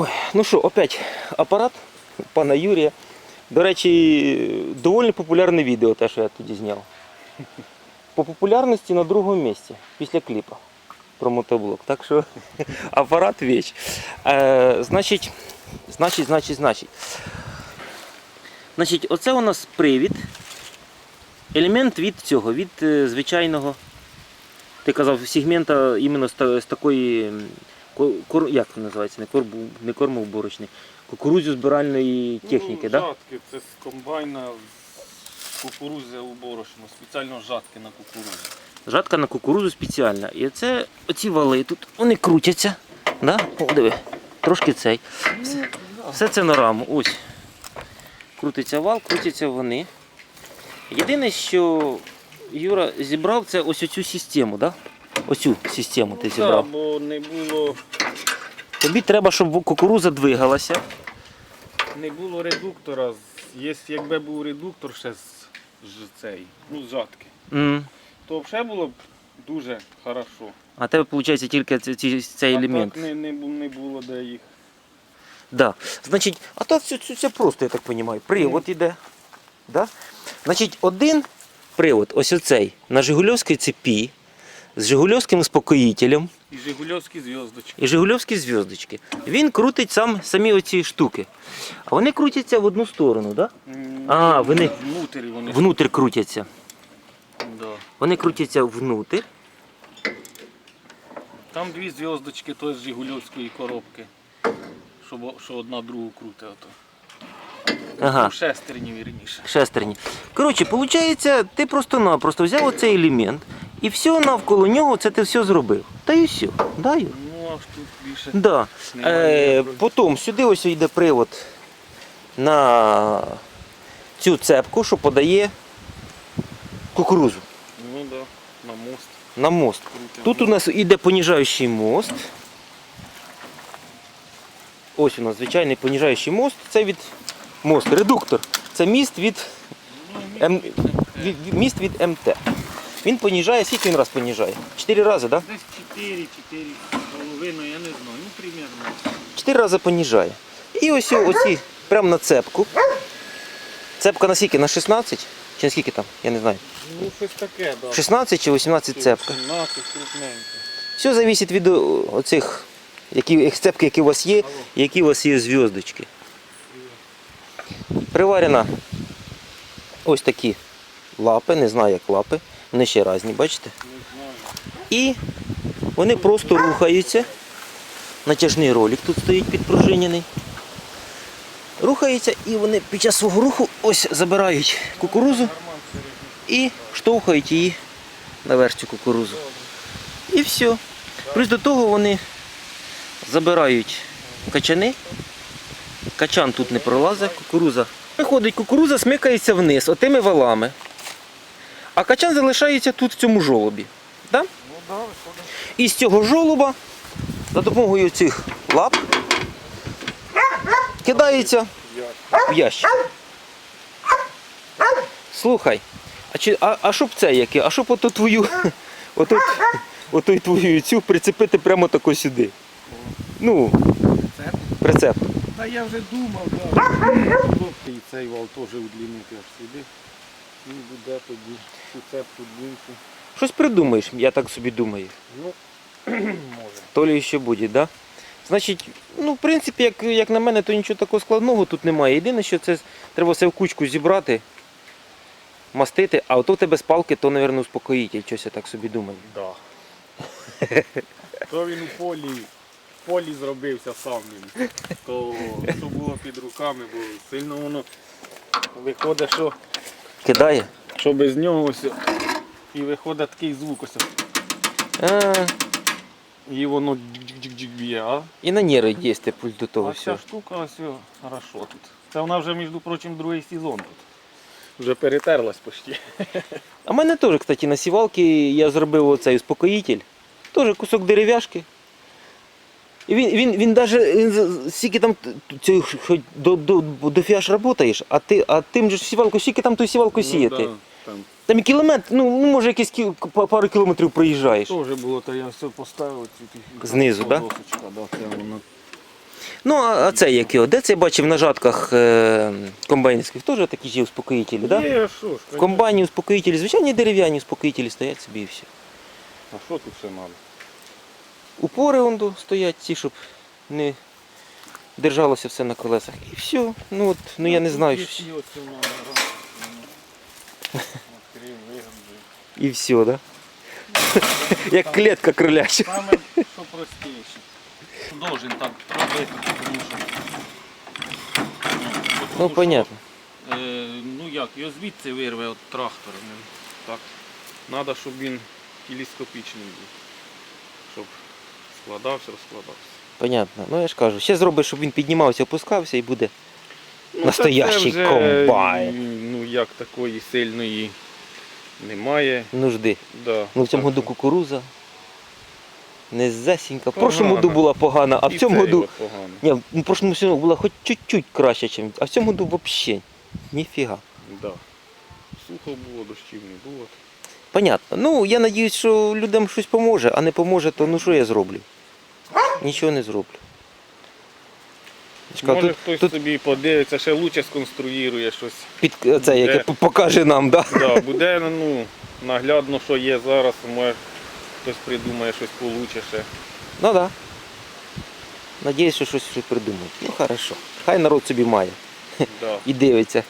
Ой, ну що, опять апарат пана Юрія. До речі, доволі популярне відео, те, що я тоді зняв. По популярності на другому місці після кліпа про мотоблок. Так що апарат віч. Е, значить, значить, значить, значить. Значить, оце у нас привід. Елемент від цього, від е, звичайного. Ти казав, сегмента іменно з такої. Кор, як це називається? Не, корбу, не кормоуборочний. Кукурудзю збиральної техніки, ну, так? жатки, це з комбайна з кукурудзи уборошно, спеціально жатки на кукурудзу. Жатка на кукурудзу спеціальна. І це оці вали тут, вони крутяться. Да? О, диви, трошки цей. Все, все це на раму. Ось. Крутиться вал, крутяться вони. Єдине, що Юра зібрав, це ось оцю систему, да? Оцю систему ти Ну, зібрав. да, бо не було, Тобі треба, щоб кукурудза двигалася. не було редуктора. Є, якби був редуктор ще з, з цей, ну, з жатки, М. то взагалі було б дуже хорошо. А в тебе, виходить, тільки ці- ці- цей а елемент. так не, не, бу- не було де їх. Да. Значить, а то все, все, все просто, я так розумію. Привод іде. Да? Значить, один привод, ось оцей, на Жигульовській цепі, з Жигульовським успокоїтелем І Жигульовські зв'язочки. і Жигульовські зв'язочки. Він крутить сам, самі оці штуки. А вони крутяться в одну сторону, да? А, вони- Внутрі вони. внутрь крутяться. Да. Вони крутяться внутрь. Там дві зв'язочки той з Жигульовської коробки. Щоб, що одна другу крутить. Ото. Ага. Шестерні вірніше. шестерні. Коротше, виходить, ти просто-напросто взяв оцей елемент і все навколо нього це ти все зробив. Та і все. Да, Юр? Ну, аж тут більше. Да. Е, потім сюди ось йде привод на цю цепку, що подає кукурузу Ну да, на мост. на мост. Крутимо. Тут у нас йде поніжаючий мост. Ось у нас звичайний поніжаючий мост. Це від мост, редуктор. Це міст від, Ну, М... від- міст від МТ. Він поніжає, скільки він раз поніжає? Чотири рази, так? Да? Десь 4, 4 половину, я не знаю. Ну, примерно. Чотири рази поніжає. І ось оці, прямо на цепку. Цепка на скільки? На 16? Чи на скільки там? Я не знаю. Ну, щось таке, да. 16 чи 18 цепка. 17, крупненько. Все залежить від оцих які, цепки, які у вас є, які у вас є зв'язочки. Приварена ось такі лапи, не знаю як лапи, вони ще різні, бачите? І вони просто рухаються. Натяжний ролик тут стоїть підпружинений. Рухаються і вони під час свого руху ось забирають кукурузу і штовхають її наверх цю кукурузу. І все. Плюс до того вони забирають качани. Качан тут не пролазить, кукуруза. Виходить, кукуруза смикається вниз отими валами. А качан залишається тут в цьому жолобі. Да? Ну да. І з цього жолоба за допомогою цих лап кидається в ящик. Слухай, а, чи, а, а щоб це яке? А щоб ото твою, ото, ото твою цю прицепити прямо тако сюди. Ну, прицеп. Та я вже думав, так. І цей вал теж удлінити аж сюди. І буде тоді цепку длинку. Щось придумаєш, я так собі думаю. Ну, може. То лі ще буде, да? Значить, ну, в принципі, як, як на мене, то нічого такого складного тут немає. Єдине, що це треба все в кучку зібрати, мастити, а ото в тебе з палки, то, мабуть, успокоїтель, щось я так собі думаю. Да. То він у полі, в полі зробився сам він. То що було під руками, бо сильно воно виходить, що, Кидає. що без нього ось. І виходить такий звук ось. А, І воно джик-джик-джик б'є, а? і на нерви дійсно пульт до того А ця всього. штука ось о, хорошо тут. Це вона вже, між прочим, другий сезон тут. Вже перетерлась почти. А в мене теж, кстати, на сівалки я зробив оцей успокоїтель. Теж кусок дерев'яшки. І він, він, він даже, він, стільки там цю, хоч до, до, до фіаш працюєш, а, ти, а тим же ж сівалку, скільки там ту сівалку сіяти. Ну, да, там Там і кілометр, ну, ну може якийсь кі, па- пару кілометрів проїжджаєш. теж було, то я все поставив. Ці, Знизу, да? да? Ну, а а це як його? Де це я бачив на жатках е, комбайнівських? Теж такі ж є успокоїтелі, так? Да? В комбайні успокоїтелі, звичайні дерев'яні успокоїтелі стоять собі і все. А що тут ще треба? Упори вон до стоять ці, щоб не держалося все на колесах. І все. Ну от, ну я не знаю. що- І все, так? Да? Як клітка кроляча. Саме що простіше. Должен так робити, тому що. Ну, понятно. Е, ну як, його звідси вирве від трактора. ну, Так. Треба, щоб він телескопічний був. Щоб складався, розкладався. Понятно. Ну я ж кажу, ще зробиш, щоб він піднімався, опускався і буде. Ну, Настоящий це вже, комбайн. Ну як такої сильної немає. Нужди. Да, Ну в цьому так году кукуруза. Незасінька. В прошлому году була погана, а в цьому году. Ні, в прошлому сезону була хоч чуть-чуть краще, ніж. А в цьому году взагалі. Ніфіга. Да. Сухо було, дощів не було. Понятно. Ну, я надіюсь, що людям щось поможе, а не поможе, то ну що я зроблю? Нічого не зроблю. Може тут, хтось тут собі подивиться, ще лучше сконструює щось. під це, яке покаже нам, да? Да, буде ну, наглядно, що є зараз, може хтось придумає щось получше ще. Ну так. Да. Надіюсь, що щось, щось придумають. Ну хорошо. Хай народ собі має Да. і дивиться.